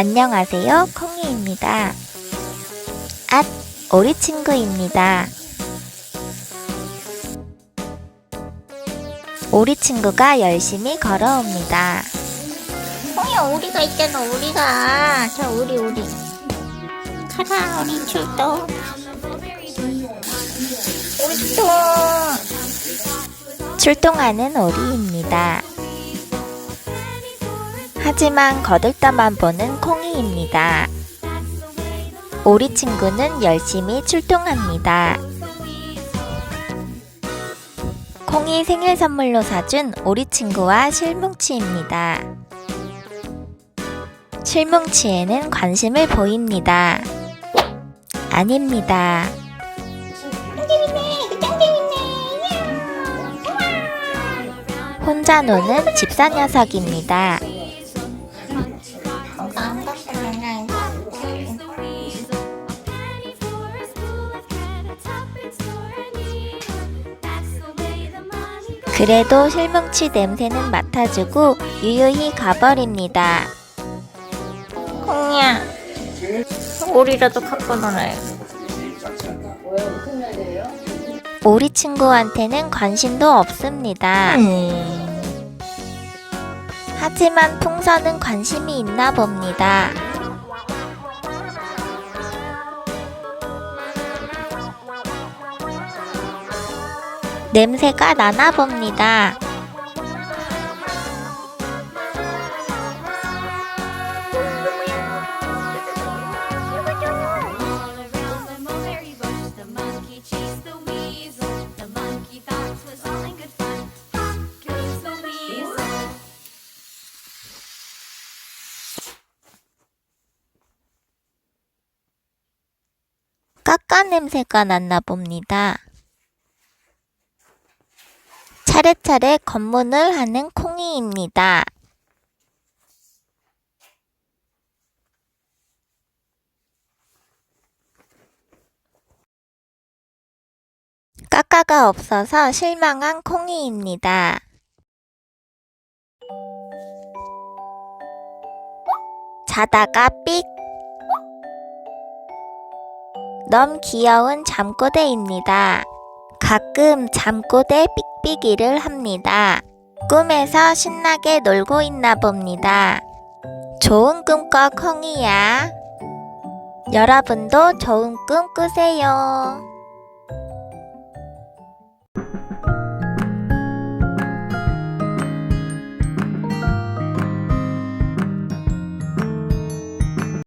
안녕하세요, 콩이입니다. 앗, 오리 친구입니다. 오리 친구가 열심히 걸어옵니다. 뭐야 우리가 있잖아 우리가 자 우리 우리 가라 우리 출동 우리 출동 출동하는 오리입니다. 하지만 거들떠만 보는 콩이입니다. 오리 친구는 열심히 출동합니다. 콩이 생일 선물로 사준 오리 친구와 실뭉치입니다. 실뭉치에는 관심을 보입니다. 아닙니다. 혼자 노는 집사 녀석입니다. 그래도 실뭉치 냄새는 맡아주고 유유히 가버립니다. 콩이야 우리라도 갖고 놀아요 오리 친구한테는 관심도 없습니다. 음. 하지만 풍선은 관심이 있나 봅니다. 냄새가 나나 봅니다. 까까 냄새가 났나 봅니다. 차례차례 검문을 하는 콩이입니다. 까까가 없어서 실망한 콩이입니다. 자다가 삑! 너무 귀여운 잠꼬대입니다. 가끔 잠꼬대 삑삑이를 합니다. 꿈에서 신나게 놀고 있나 봅니다. 좋은 꿈꿔 콩이야. 여러분도 좋은 꿈 꾸세요.